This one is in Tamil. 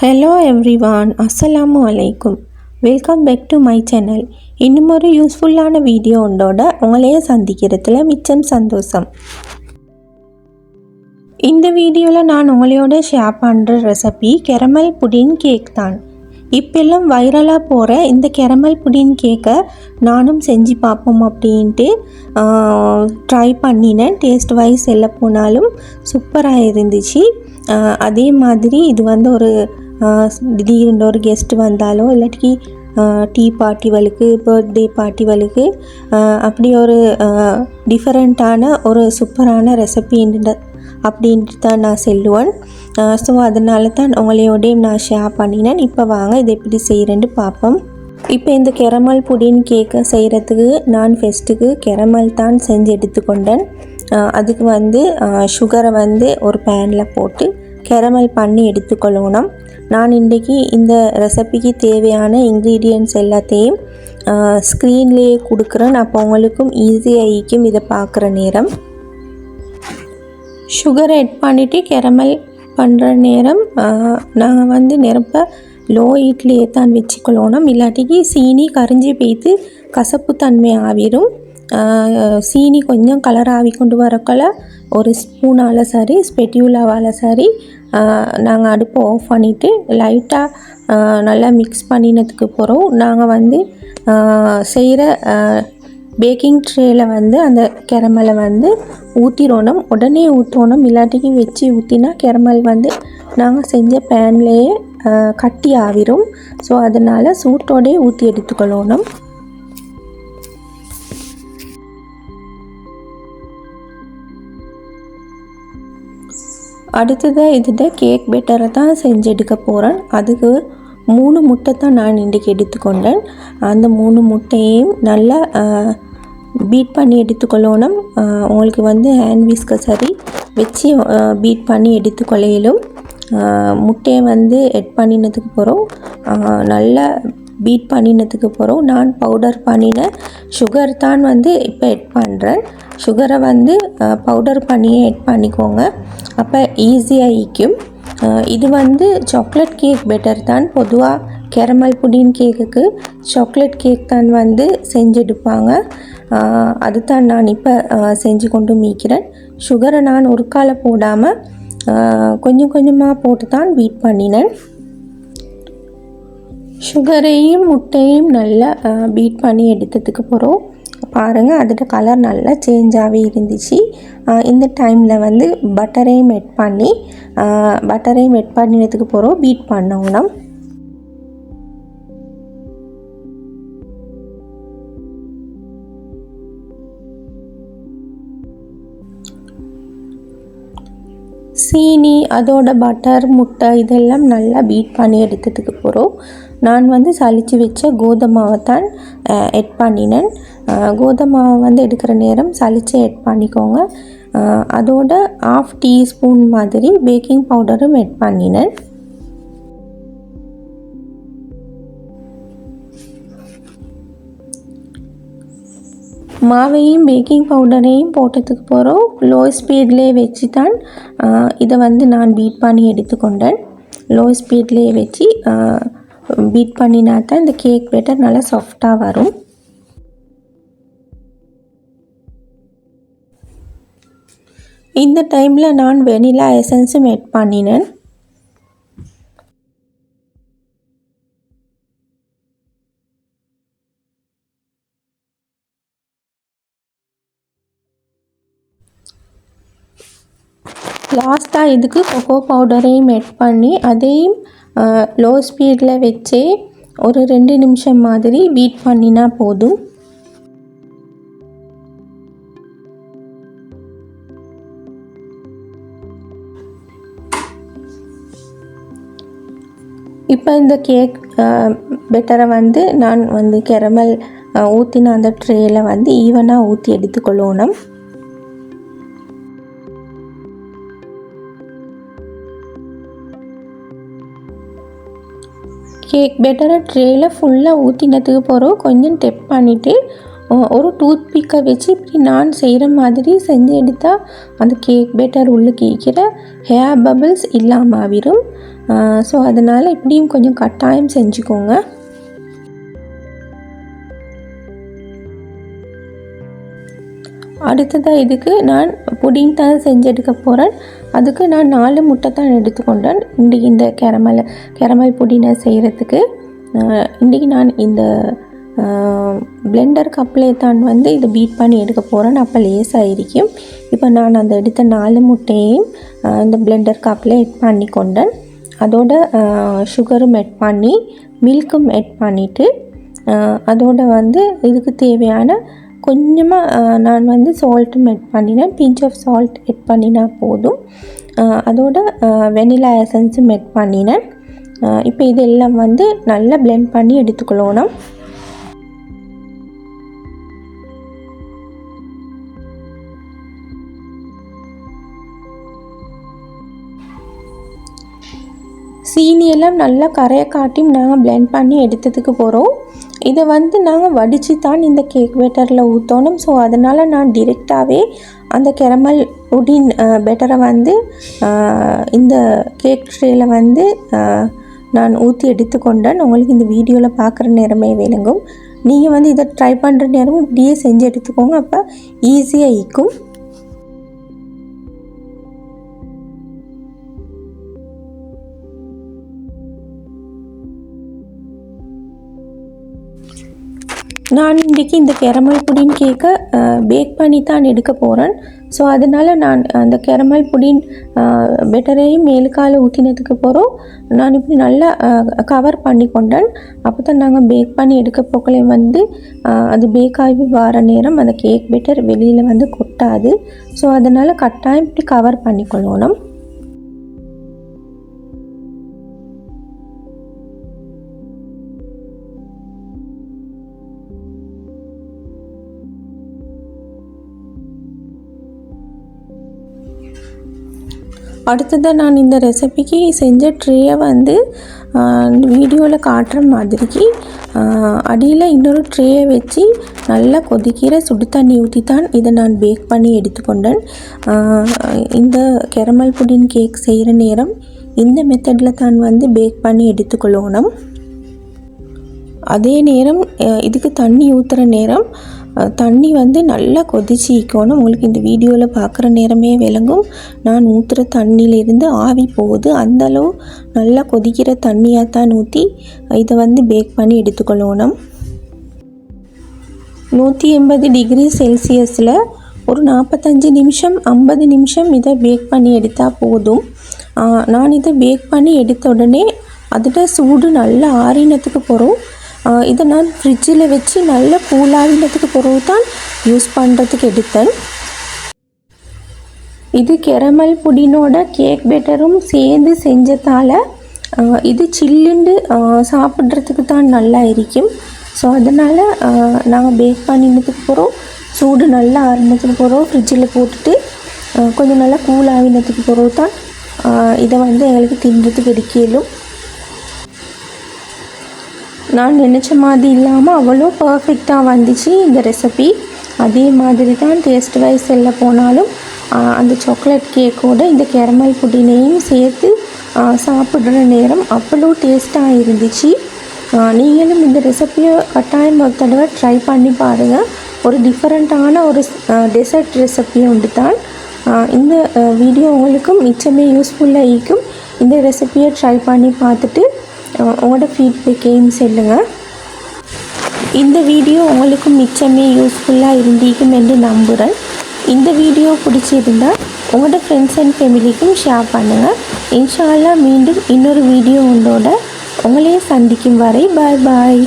ஹலோ எவ்ரிவான் அஸ்ஸலாமு அலைக்கும் welcome back to my channel இன்னும் ஒரு யூஸ்ஃபுல்லான வீடியோ உண்டோட உங்களையே சந்திக்கிறதுல மிச்சம் சந்தோஷம். இந்த வீடியோவில் நான் உங்களோட ஷேர் பண்ணுற ரெசிபி கெரமல் புடின் கேக் தான். இப்பெல்லாம் வைரலாக போகிற இந்த கெரமல் புடின் கேக்கை நானும் செஞ்சு பார்ப்போம் அப்படின்ட்டு ட்ரை பண்ணினேன். டேஸ்ட் வைஸ் எல்லாம் போனாலும் சூப்பராக இருந்துச்சு. அதே மாதிரி இது வந்து ஒரு திடீர்னு ஒரு கெஸ்ட் வந்தாலோ இல்லாட்டி டீ பார்ட்டிகளுக்கு பர்த்டே பார்ட்டிகளுக்கு அப்படி ஒரு டிஃப்ரெண்ட்டான ஒரு சூப்பரான ரெசிபின்ற அப்படின்ட்டு தான் நான் சொல்லுவேன் ஸோ அதனால தான் உங்களையோடையும் நான் ஷேர் பண்ணினேன் இப்போ வாங்க இதை எப்படி செய்கிறேன்னு பார்ப்போம் இப்போ இந்த கெரமல் புடின் கேக்கை செய்கிறதுக்கு நான் ஃபெஸ்ட்டுக்கு கெரமல் தான் செஞ்சு எடுத்துக்கொண்டேன் அதுக்கு வந்து சுகரை வந்து ஒரு பேனில் போட்டு கெரமல் பண்ணி எடுத்துக்கொள்ளணும் நான் இன்றைக்கி இந்த ரெசிபிக்கு தேவையான இன்க்ரீடியன்ட்ஸ் எல்லாத்தையும் ஸ்க்ரீன்லேயே கொடுக்குறேன். அப்போ உங்களுக்கும் ஈஸியாக ஈக்கும் இதை பார்க்குற நேரம். சுகரை ஆட் பண்ணிவிட்டு கெரமல் பண்ணுற நேரம் நாங்கள் வந்து நிரப்ப லோ ஹீட்லேயே தான் வச்சுக்கொள்ளணும். இல்லாட்டிக்கு சீனி கரைஞ்சி பெய்த்து கசப்பு தன்மை ஆவிரும் சீனி கொஞ்சம் கலர் ஆவி கொண்டு வரக்குள்ள ஒரு ஸ்பூனால் சரி ஸ்பெட்யூலாவால் சரி நாங்கள் அடுப்பை ஆஃப் பண்ணிவிட்டு லைட்டாக நல்லா மிக்ஸ் பண்ணினதுக்கு பிறகு நாங்கள் வந்து செய்கிற பேக்கிங் ட்ரேயில் வந்து அந்த கெரமலை வந்து ஊற்றிடணும் உடனே ஊற்றணும் இல்லாட்டிக்கு வச்சு ஊற்றினா கெரமல் வந்து நாங்கள் செஞ்ச பேன்லேயே கட்டி ஆவிரும். ஸோ அதனால் சூட்டோடே ஊற்றி எடுத்துக்கொள்ளணும் அடுத்ததாக இதில் கேக் பெட்டரை தான் செஞ்சு எடுக்க போகிறேன் அதுக்கு மூணு முட்டை தான் நான் இன்றைக்கி எடுத்துக்கொண்டேன். அந்த மூணு முட்டையையும் நல்லா பீட் பண்ணி எடுத்துக்கொள்ளணும். உங்களுக்கு வந்து ஹேண்ட் விஸ்க சரி வச்சு பீட் பண்ணி எடுத்துக்கொள்ளையிலும் முட்டையை வந்து எட் பண்ணினதுக்கு போகிறோம் நல்லா பீட் பண்ணினதுக்கு போகிறோம் நான் பவுடர் பண்ணின சுகர் தான் வந்து இப்போ எட் பண்ணுறேன் சுகரை வந்து பவுடர் பண்ணியே எட் பண்ணிக்கோங்க. அப்போ ஈஸியாக ஈக்கும் இது வந்து சாக்லேட் கேக் பெட்டர் தான். பொதுவாக கேரமல் புடின் கேக்குக்கு சாக்லேட் கேக் தான் வந்து செஞ்செடுப்பாங்க. அது அதுதான் நான் இப்போ செஞ்சு கொண்டு மீக்கிறேன். சுகரை நான் ஒரு போடாமல் கொஞ்சம் கொஞ்சமாக போட்டு தான் பீட் பண்ணினேன். சுகரையும் முட்டையும் நல்லா பீட் பண்ணி எடுத்ததுக்கு போகிறோம் பாருங்கள் அதோட கலர் நல்லா சேஞ்சாகவே இருந்துச்சு. இந்த டைமில் வந்து பட்டரையும் எட் பண்ணி பட்டரையும் மெட் பண்ணினதுக்கு போகிறோம் பீட் பண்ணணும் சீனி அதோட பட்டர் முட்டை இதெல்லாம் நல்லா பீட் பண்ணி எடுத்ததுக்கு போகிறோம் நான் வந்து சளிச்சு வச்ச கோதுமாவை தான் எட் பண்ணினேன். கோதுமாவை வந்து எடுக்கிற நேரம் சளிச்சு எட் பண்ணிக்கோங்க. அதோட ஆஃப் டீஸ்பூன் மாதிரி பேக்கிங் பவுடரும் ஆட் பண்ணினேன். மாவையும் பேக்கிங் பவுடரையும் போட்டதுக்கு போகிறோம் லோ ஸ்பீட்லேயே வச்சு தான் இதை வந்து நான் பீட் பண்ணி எடுத்துக்கொண்டேன். லோ ஸ்பீட்லேயே வச்சு பீட் பண்ணினா தான் இந்த கேக் பேட்டர் நல்லா சாஃப்டாக வரும். இந்த டைமில் நான் வெனிலா எசன்ஸும் ஆட் பண்ணினேன். லாஸ்ட்டாக இதுக்கு கொக்கோ பவுடரையும் ஆட் பண்ணி அதையும் லோ ஸ்பீடில் வச்சே ஒரு ரெண்டு நிமிஷம் மாதிரி பீட் பண்ணினா போதும். இப்போ இந்த கேக் பெட்டரை வந்து நான் வந்து கெரமல் ஊற்றின அந்த ட்ரேயில் வந்து ஈவனாக ஊற்றி எடுத்துக்கொள்ளணும். கேக் பெட்டரை ட்ரேயில் ஃபுல்லாக ஊற்றினதுக்கு பிறகு கொஞ்சம் டெப் பண்ணிவிட்டு ஒரு டூத் பிக்கை வச்சு இப்படி நான் செய்கிற மாதிரி செஞ்சு எடுத்தால் அந்த கேக் பேட்டர் உள்ளுக்கு இருக்கிற ஹேர் பபிள்ஸ் இல்லாமல் வரும் ஸோ அதனால் இப்படியும் கொஞ்சம் கட்டாயம் செஞ்சுக்கோங்க. அடுத்ததாக இதுக்கு நான் புடிங் தான் செஞ்சு எடுக்க போகிறேன் அதுக்கு நான் நாலு முட்டை தான் எடுத்துக்கொண்டேன். இன்றைக்கி இந்த கேரமல் கேரமல் புடினை செய்கிறதுக்கு இன்றைக்கி நான் இந்த பிளெண்டர் கப்பிலே தான் வந்து இதை பீட் பண்ணி எடுக்க போகிறேன் அப்போ லேசாக இருக்கும் இப்போ நான் அந்த எடுத்த நாலு முட்டையும் இந்த பிளெண்டர் கப்பில் எட் பண்ணி கொண்டேன். அதோட சுகரும் எட் பண்ணி மில்க்கும் எட் பண்ணிவிட்டு அதோட வந்து இதுக்கு தேவையான கொஞ்சமாக நான் வந்து சால்ட்டும் எட் பண்ணினேன். பிஞ்ச் ஆஃப் சால்ட் எட் பண்ணினா போதும். அதோட வெனிலா எசன்ஸும் எட் பண்ணினேன். இப்போ இதெல்லாம் வந்து நல்லா பிளெண்ட் பண்ணி எடுத்துக்கொள்ளணும். சீனியெல்லாம் நல்லா கரையை காட்டி நாங்கள் பிளெண்ட் பண்ணி எடுத்ததுக்கு போகிறோம் இதை வந்து நாங்கள் வடித்து தான் இந்த கேக் பேட்டரில் ஊற்றணும் ஸோ அதனால் நான் டிரெக்டாகவே அந்த கெரமல் உடின் பெட்டரை வந்து இந்த கேக் ட்ரேயில் வந்து நான் ஊற்றி எடுத்துக்கொண்டேன். உங்களுக்கு இந்த வீடியோவில் பார்க்குற நேரமே விளங்கும். நீங்கள் வந்து இதை ட்ரை பண்ணுற நேரம் இப்படியே செஞ்சு எடுத்துக்கோங்க. அப்போ ஈஸியாக ஈக்கும் நான் இன்றைக்கி இந்த கேரமல் புடின் கேக்கை பேக் பண்ணி தான் எடுக்க போகிறேன் ஸோ அதனால் நான் அந்த கேரமல் புடின் பெட்டரையும் மேலுக்கால ஊற்றினதுக்கு போகிறோம் நான் இப்படி நல்லா கவர் பண்ணி கொண்டேன். அப்போ தான் நாங்கள் பேக் பண்ணி எடுக்க போக்கலே வந்து அது பேக் ஆகி வர நேரம் அந்த கேக் பெட்டர் வெளியில் வந்து கொட்டாது. ஸோ அதனால் கட்டாயம் இப்படி கவர் பண்ணிக்கொள்ளணும் அடுத்ததாக நான் இந்த ரெசிபிக்கு செஞ்ச ட்ரேயை வந்து வீடியோவில் காட்டுற மாதிரிக்கு அடியில் இன்னொரு ட்ரேயை வச்சு நல்லா கொதிக்கிற சுடு தண்ணி ஊற்றி தான் இதை நான் பேக் பண்ணி எடுத்துக்கொண்டேன். இந்த கெரமல் புடின் கேக் செய்கிற நேரம் இந்த மெத்தடில் தான் வந்து பேக் பண்ணி எடுத்துக்கொள்ளணும். அதே நேரம் இதுக்கு தண்ணி ஊற்றுற நேரம் தண்ணி வந்து நல்லா கொதிச்சிக்கணும் உங்களுக்கு இந்த வீடியோவில் பார்க்குற நேரமே விளங்கும். நான் ஊற்றுற தண்ணியிலிருந்து ஆவி போகுது. அந்த அளவு நல்லா கொதிக்கிற தண்ணியாக தான் ஊற்றி இதை வந்து பேக் பண்ணி எடுத்துக்கொள்ளணும். நூற்றி எண்பது டிகிரி செல்சியஸில் ஒரு நாற்பத்தஞ்சு நிமிஷம் ஐம்பது நிமிஷம் இதை பேக் பண்ணி எடுத்தால் போதும். நான் இதை பேக் பண்ணி எடுத்த உடனே அதில் சூடு நல்லா ஆறினத்துக்கு போகிறோம் இதை நான் ஃப்ரிட்ஜில் வச்சு நல்லா கூலாகினத்துக்கு பிறகு தான் யூஸ் பண்ணுறதுக்கு எடுத்தேன். இது கெரமல் புடினோட கேக் பெட்டரும் சேர்ந்து செஞ்சதால் இது சில்லுண்டு சாப்பிட்றதுக்கு தான் நல்லா இருக்கும். ஸோ அதனால் நாங்கள் பேக் பண்ணினதுக்கு போகிறோம் சூடு நல்லா ஆறினதுக்கு போகிறோம் ஃப்ரிட்ஜில் போட்டுட்டு கொஞ்சம் நல்லா கூல் ஆகினதுக்கு பிறகு தான் இதை வந்து எங்களுக்கு தின்றதுக்கு எடுக்கலும். நான் நினச்ச மாதிரி இல்லாமல் அவ்வளோ பர்ஃபெக்டாக வந்துச்சு இந்த ரெசிபி அதே மாதிரி தான் டேஸ்ட் வைஸ் எல்லாம் போனாலும் அந்த சாக்லேட் கேக்கோட இந்த கேரமல் புட்டினையும் சேர்த்து சாப்பிட்ற நேரம் அவ்வளோ டேஸ்ட்டாக இருந்துச்சு. நீங்களும் இந்த ரெசிபியை கட்டாயம் ஒரு தடவை ட்ரை பண்ணி பாருங்கள் ஒரு டிஃப்ரெண்ட்டான ஒரு டெசர்ட் ரெசிபி உண்டு தான். இந்த வீடியோ உங்களுக்கும் மிச்சமே யூஸ்ஃபுல்லாக இருக்கும். இந்த ரெசிபியை ட்ரை பண்ணி பார்த்துட்டு உங்களோட ஃபீட்பேக்கையும் சொல்லுங்கள் இந்த வீடியோ உங்களுக்கு மிச்சமே யூஸ்ஃபுல்லாக இருந்திருக்கும் என்று நம்புகிறேன் இந்த வீடியோ பிடிச்சிருந்தா உங்களோட ஃப்ரெண்ட்ஸ் அண்ட் ஃபேமிலிக்கும் ஷேர் பண்ணுங்கள் இன்ஷா மீண்டும் இன்னொரு வீடியோ உங்களோட உங்களையே சந்திக்கும் வரை பாய் பாய்